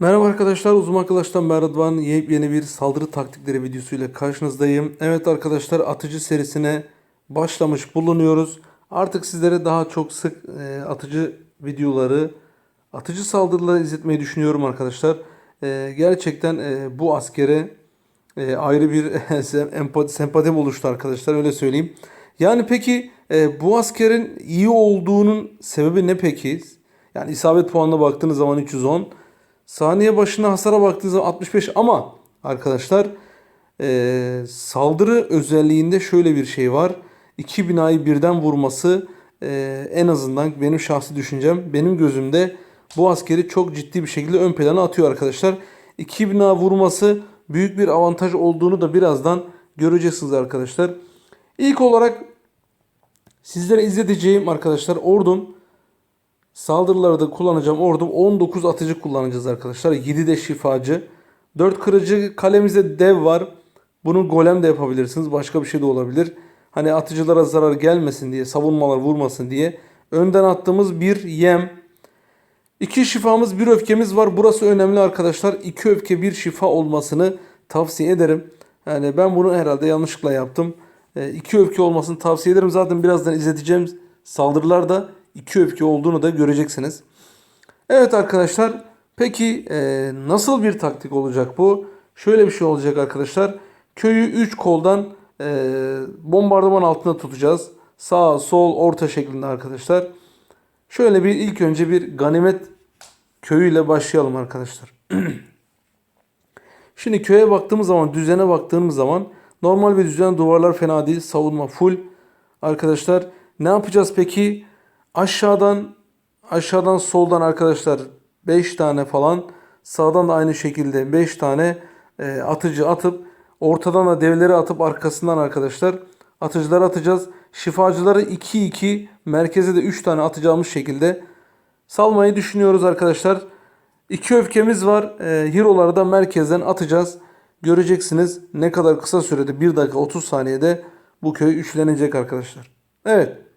Merhaba arkadaşlar, Uzun Arkadaş'tan ben Rıdvan. Yepyeni bir saldırı taktikleri videosuyla karşınızdayım. Evet arkadaşlar, atıcı serisine başlamış bulunuyoruz. Artık sizlere daha çok sık e, atıcı videoları, atıcı saldırıları izletmeyi düşünüyorum arkadaşlar. E, gerçekten e, bu askere e, ayrı bir empati, sempatim oluştu arkadaşlar, öyle söyleyeyim. Yani peki e, bu askerin iyi olduğunun sebebi ne peki? Yani isabet puanına baktığınız zaman 310. Saniye başına hasara baktığınız zaman 65 ama arkadaşlar e, saldırı özelliğinde şöyle bir şey var. İki binayı birden vurması e, en azından benim şahsi düşüncem benim gözümde bu askeri çok ciddi bir şekilde ön plana atıyor arkadaşlar. İki bina vurması büyük bir avantaj olduğunu da birazdan göreceksiniz arkadaşlar. İlk olarak sizlere izleteceğim arkadaşlar ordum Saldırılarda kullanacağım ordum 19 atıcı kullanacağız arkadaşlar. 7 de şifacı. 4 kırıcı kalemizde dev var. Bunu golem de yapabilirsiniz. Başka bir şey de olabilir. Hani atıcılara zarar gelmesin diye, savunmalar vurmasın diye. Önden attığımız bir yem. 2 şifamız, bir öfkemiz var. Burası önemli arkadaşlar. 2 öfke, bir şifa olmasını tavsiye ederim. Yani ben bunu herhalde yanlışlıkla yaptım. 2 öfke olmasını tavsiye ederim. Zaten birazdan izleteceğim saldırılarda iki öfke olduğunu da göreceksiniz. Evet arkadaşlar peki e, nasıl bir taktik olacak bu? Şöyle bir şey olacak arkadaşlar. Köyü 3 koldan e, bombardıman altında tutacağız. Sağ, sol, orta şeklinde arkadaşlar. Şöyle bir ilk önce bir ganimet köyüyle başlayalım arkadaşlar. Şimdi köye baktığımız zaman, düzene baktığımız zaman normal bir düzen duvarlar fena değil. Savunma full. Arkadaşlar ne yapacağız peki? Aşağıdan aşağıdan soldan arkadaşlar 5 tane falan sağdan da aynı şekilde 5 tane e, atıcı atıp ortadan da devleri atıp arkasından arkadaşlar atıcıları atacağız. Şifacıları 2-2 merkeze de 3 tane atacağımız şekilde salmayı düşünüyoruz arkadaşlar. 2 öfkemiz var. E, Hero'ları da merkezden atacağız. Göreceksiniz ne kadar kısa sürede 1 dakika 30 saniyede bu köy üçlenecek arkadaşlar. Evet.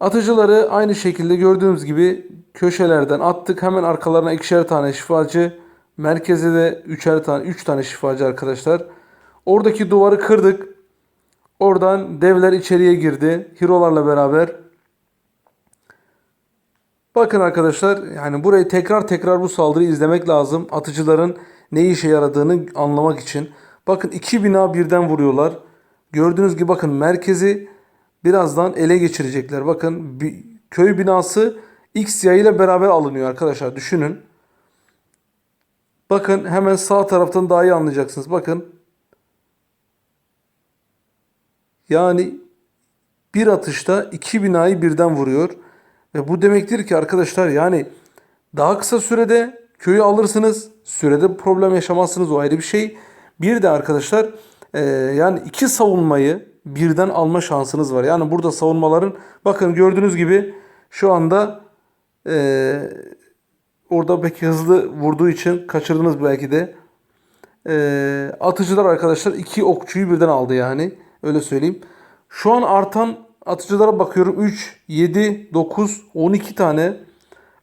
Atıcıları aynı şekilde gördüğünüz gibi köşelerden attık. Hemen arkalarına ikişer tane şifacı. Merkeze de üçer tane, üç tane şifacı arkadaşlar. Oradaki duvarı kırdık. Oradan devler içeriye girdi. Hirolarla beraber. Bakın arkadaşlar yani burayı tekrar tekrar bu saldırıyı izlemek lazım. Atıcıların ne işe yaradığını anlamak için. Bakın iki bina birden vuruyorlar. Gördüğünüz gibi bakın merkezi birazdan ele geçirecekler. Bakın bir, köy binası X yayıyla beraber alınıyor arkadaşlar. Düşünün. Bakın hemen sağ taraftan daha iyi anlayacaksınız. Bakın. Yani bir atışta iki binayı birden vuruyor. Ve bu demektir ki arkadaşlar yani daha kısa sürede köyü alırsınız. Sürede problem yaşamazsınız o ayrı bir şey. Bir de arkadaşlar e, yani iki savunmayı birden alma şansınız var. Yani burada savunmaların bakın gördüğünüz gibi şu anda e, orada peki hızlı vurduğu için kaçırdınız belki de. E, atıcılar arkadaşlar iki okçuyu birden aldı yani. Öyle söyleyeyim. Şu an artan atıcılara bakıyorum. 3, 7, 9, 12 tane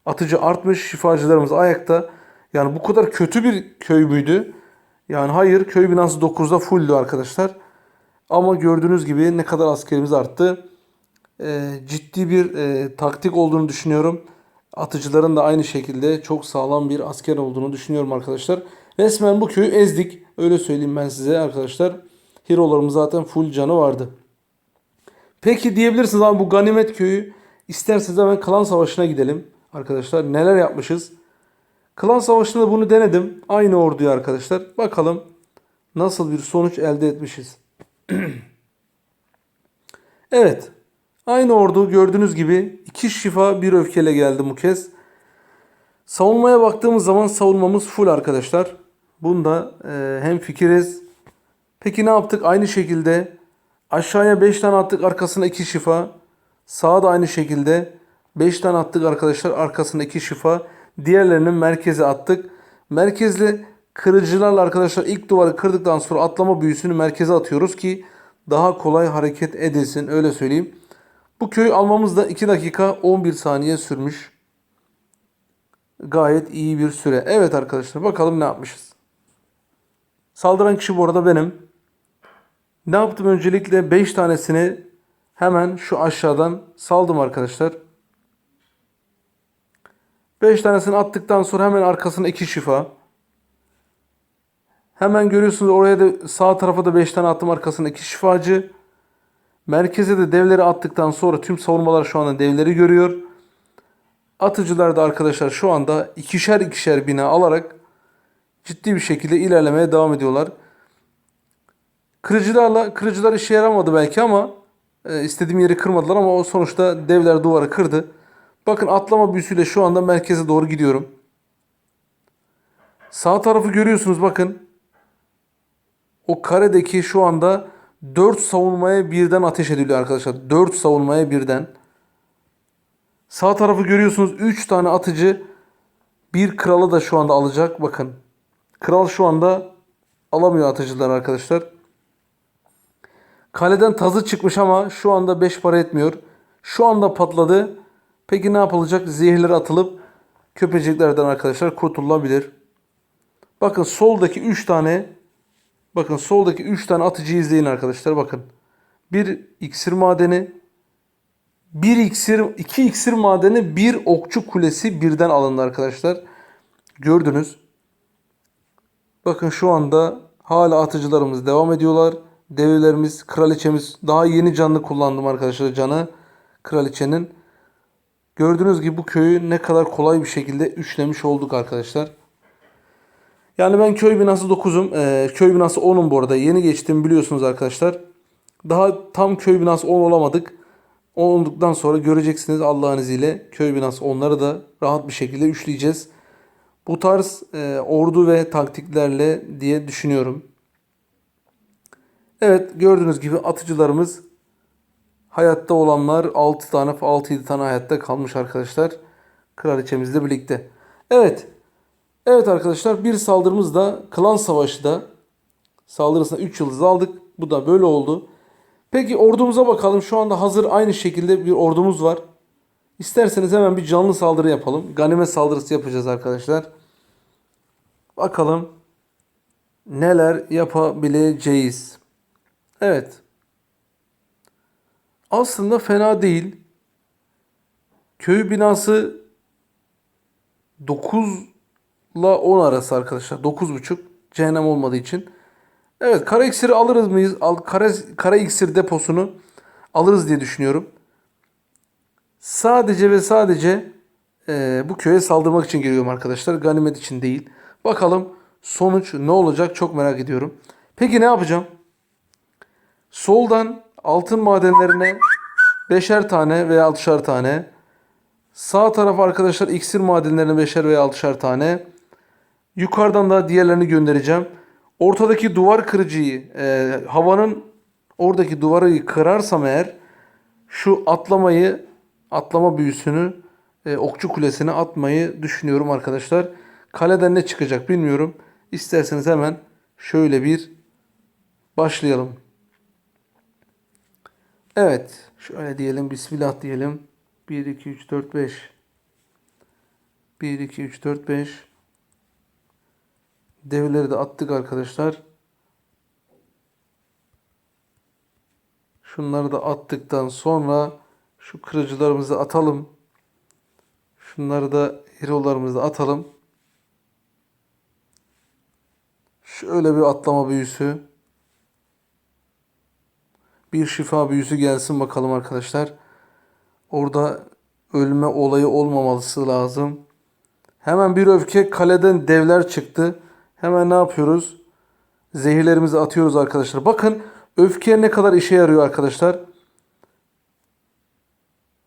atıcı artmış. Şifacılarımız ayakta. Yani bu kadar kötü bir köy müydü? Yani hayır köy binası 9'da fulldü arkadaşlar. Ama gördüğünüz gibi ne kadar askerimiz arttı. E, ciddi bir e, taktik olduğunu düşünüyorum. Atıcıların da aynı şekilde çok sağlam bir asker olduğunu düşünüyorum arkadaşlar. Resmen bu köyü ezdik. Öyle söyleyeyim ben size arkadaşlar. Hero'larımız zaten full canı vardı. Peki diyebilirsiniz abi bu ganimet köyü isterseniz hemen klan savaşına gidelim. Arkadaşlar neler yapmışız. Klan savaşında bunu denedim. Aynı orduyu arkadaşlar. Bakalım nasıl bir sonuç elde etmişiz. evet. Aynı ordu gördüğünüz gibi iki şifa bir öfkeyle geldi bu kez. Savunmaya baktığımız zaman savunmamız full arkadaşlar. Bunda e, hem fikiriz. Peki ne yaptık? Aynı şekilde aşağıya 5 tane attık arkasına 2 şifa. Sağa da aynı şekilde 5 tane attık arkadaşlar arkasına 2 şifa. Diğerlerinin merkeze attık. Merkezli Kırıcılarla arkadaşlar ilk duvarı kırdıktan sonra atlama büyüsünü merkeze atıyoruz ki daha kolay hareket edilsin öyle söyleyeyim. Bu köyü almamız da 2 dakika 11 saniye sürmüş. gayet iyi bir süre. Evet arkadaşlar bakalım ne yapmışız. Saldıran kişi bu arada benim. Ne yaptım öncelikle 5 tanesini hemen şu aşağıdan saldım arkadaşlar. 5 tanesini attıktan sonra hemen arkasına 2 şifa. Hemen görüyorsunuz oraya da sağ tarafa da 5 tane attım arkasına 2 şifacı. Merkeze de devleri attıktan sonra tüm savunmalar şu anda devleri görüyor. Atıcılar da arkadaşlar şu anda ikişer ikişer bina alarak ciddi bir şekilde ilerlemeye devam ediyorlar. Kırıcılarla kırıcılar işe yaramadı belki ama e, istediğim yeri kırmadılar ama o sonuçta devler duvarı kırdı. Bakın atlama büyüsüyle şu anda merkeze doğru gidiyorum. Sağ tarafı görüyorsunuz bakın. O karedeki şu anda 4 savunmaya birden ateş ediliyor arkadaşlar. 4 savunmaya birden. Sağ tarafı görüyorsunuz 3 tane atıcı bir kralı da şu anda alacak. Bakın. Kral şu anda alamıyor atıcılar arkadaşlar. Kaleden tazı çıkmış ama şu anda 5 para etmiyor. Şu anda patladı. Peki ne yapılacak? Zehirleri atılıp köpeceklerden arkadaşlar kurtulabilir. Bakın soldaki 3 tane bakın soldaki 3 tane atıcı izleyin arkadaşlar bakın. Bir iksir madeni, bir iksir, iki iksir madeni, bir okçu kulesi birden alındı arkadaşlar. Gördünüz. Bakın şu anda hala atıcılarımız devam ediyorlar. Devlerimiz, kraliçemiz daha yeni canlı kullandım arkadaşlar canı kraliçenin. Gördüğünüz gibi bu köyü ne kadar kolay bir şekilde üçlemiş olduk arkadaşlar. Yani ben köy binası 9'um. Ee, köy binası 10'um bu arada. Yeni geçtim biliyorsunuz arkadaşlar. Daha tam köy binası 10 olamadık. 10 olduktan sonra göreceksiniz Allah'ın izniyle köy binası onları da rahat bir şekilde üçleyeceğiz. Bu tarz e, ordu ve taktiklerle diye düşünüyorum. Evet gördüğünüz gibi atıcılarımız hayatta olanlar 6 tane 6-7 tane hayatta kalmış arkadaşlar. Kraliçemizle birlikte. Evet. Evet arkadaşlar bir saldırımız da klan savaşı da saldırısına 3 yıldız aldık. Bu da böyle oldu. Peki ordumuza bakalım. Şu anda hazır aynı şekilde bir ordumuz var. İsterseniz hemen bir canlı saldırı yapalım. Ganimet saldırısı yapacağız arkadaşlar. Bakalım neler yapabileceğiz. Evet. Aslında fena değil. Köy binası 9 ile 10 arası arkadaşlar. 9.5 cehennem olmadığı için. Evet kara iksiri alırız mıyız? Al, kara, kara iksir deposunu alırız diye düşünüyorum. Sadece ve sadece e, bu köye saldırmak için geliyorum arkadaşlar. Ganimet için değil. Bakalım sonuç ne olacak çok merak ediyorum. Peki ne yapacağım? Soldan altın madenlerine beşer tane veya altışar tane. Sağ taraf arkadaşlar iksir madenlerine beşer veya altışar tane. Yukarıdan da diğerlerini göndereceğim. Ortadaki duvar kırıcıyı e, havanın oradaki duvarı kırarsam eğer şu atlamayı atlama büyüsünü e, okçu kulesine atmayı düşünüyorum arkadaşlar. Kaleden ne çıkacak bilmiyorum. İsterseniz hemen şöyle bir başlayalım. Evet. Şöyle diyelim. Bismillah diyelim. 1, 2, 3, 4, 5. 1, 2, 3, 4, 5. Devleri de attık arkadaşlar. Şunları da attıktan sonra şu kırıcılarımızı atalım. Şunları da hero'larımızı atalım. Şöyle bir atlama büyüsü. Bir şifa büyüsü gelsin bakalım arkadaşlar. Orada ölme olayı olmaması lazım. Hemen bir öfke kaleden devler çıktı. Hemen ne yapıyoruz? Zehirlerimizi atıyoruz arkadaşlar. Bakın öfke ne kadar işe yarıyor arkadaşlar.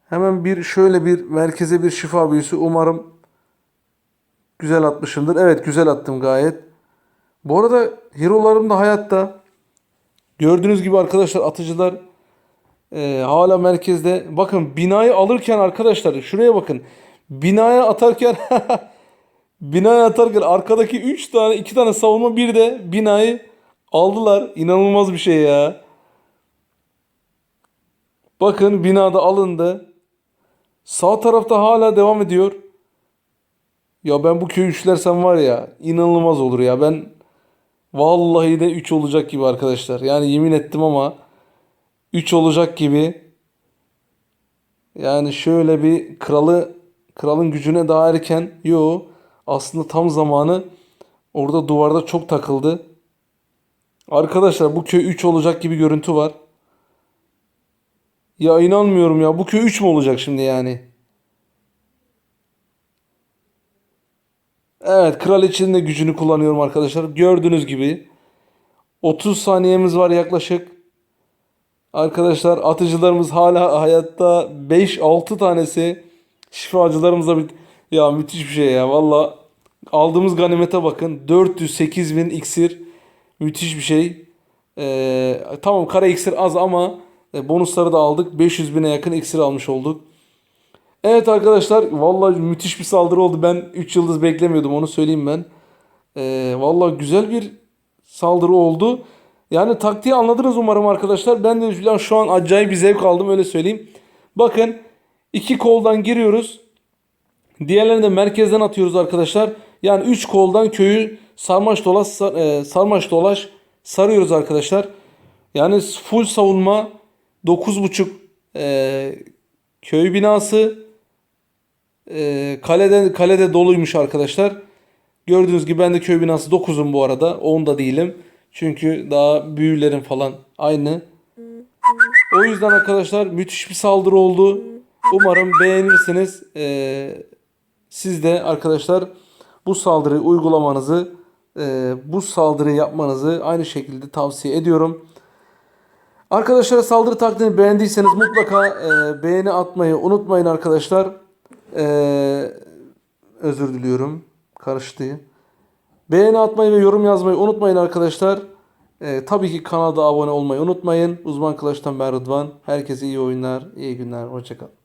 Hemen bir şöyle bir merkeze bir şifa büyüsü. Umarım güzel atmışımdır. Evet güzel attım gayet. Bu arada hero'larım da hayatta. Gördüğünüz gibi arkadaşlar atıcılar e, hala merkezde. Bakın binayı alırken arkadaşlar şuraya bakın. Binaya atarken binaya atarken arkadaki 3 tane 2 tane savunma bir de binayı aldılar. İnanılmaz bir şey ya. Bakın binada alındı. Sağ tarafta hala devam ediyor. Ya ben bu köyü üçlersem var ya inanılmaz olur ya. Ben vallahi de 3 olacak gibi arkadaşlar. Yani yemin ettim ama 3 olacak gibi. Yani şöyle bir kralı kralın gücüne daha erken yo aslında tam zamanı orada duvarda çok takıldı. Arkadaşlar bu köy 3 olacak gibi görüntü var. Ya inanmıyorum ya. Bu köy 3 mü olacak şimdi yani? Evet, kraliçenin de gücünü kullanıyorum arkadaşlar. Gördüğünüz gibi 30 saniyemiz var yaklaşık. Arkadaşlar atıcılarımız hala hayatta 5-6 tanesi. Şifacılarımız da bir... Ya müthiş bir şey ya. Valla aldığımız ganimete bakın. 408 bin iksir. Müthiş bir şey. Ee, tamam kara iksir az ama e, bonusları da aldık. 500 bine yakın iksir almış olduk. Evet arkadaşlar vallahi müthiş bir saldırı oldu. Ben 3 yıldız beklemiyordum onu söyleyeyim ben. Ee, vallahi güzel bir saldırı oldu. Yani taktiği anladınız umarım arkadaşlar. Ben de şu an acayip bir zevk aldım öyle söyleyeyim. Bakın iki koldan giriyoruz. Diğerlerini de merkezden atıyoruz arkadaşlar. Yani 3 koldan köyü sarmaş dolaş e, sarmaş dolaş sarıyoruz arkadaşlar. Yani full savunma 9.5 e, köy binası e, kalede kalede doluymuş arkadaşlar. Gördüğünüz gibi ben de köy binası 9'um bu arada. 10 da değilim. Çünkü daha büyülerim falan aynı. O yüzden arkadaşlar müthiş bir saldırı oldu. Umarım beğenirsiniz. Ee, siz de arkadaşlar bu saldırıyı uygulamanızı, e, bu saldırıyı yapmanızı aynı şekilde tavsiye ediyorum. Arkadaşlar saldırı taktiğini beğendiyseniz mutlaka e, beğeni atmayı unutmayın arkadaşlar. E, özür diliyorum. Karıştı. Beğeni atmayı ve yorum yazmayı unutmayın arkadaşlar. E, tabii ki kanala da abone olmayı unutmayın. Uzman Kılıç'tan ben Rıdvan. Herkese iyi oyunlar, iyi günler. Hoşçakalın.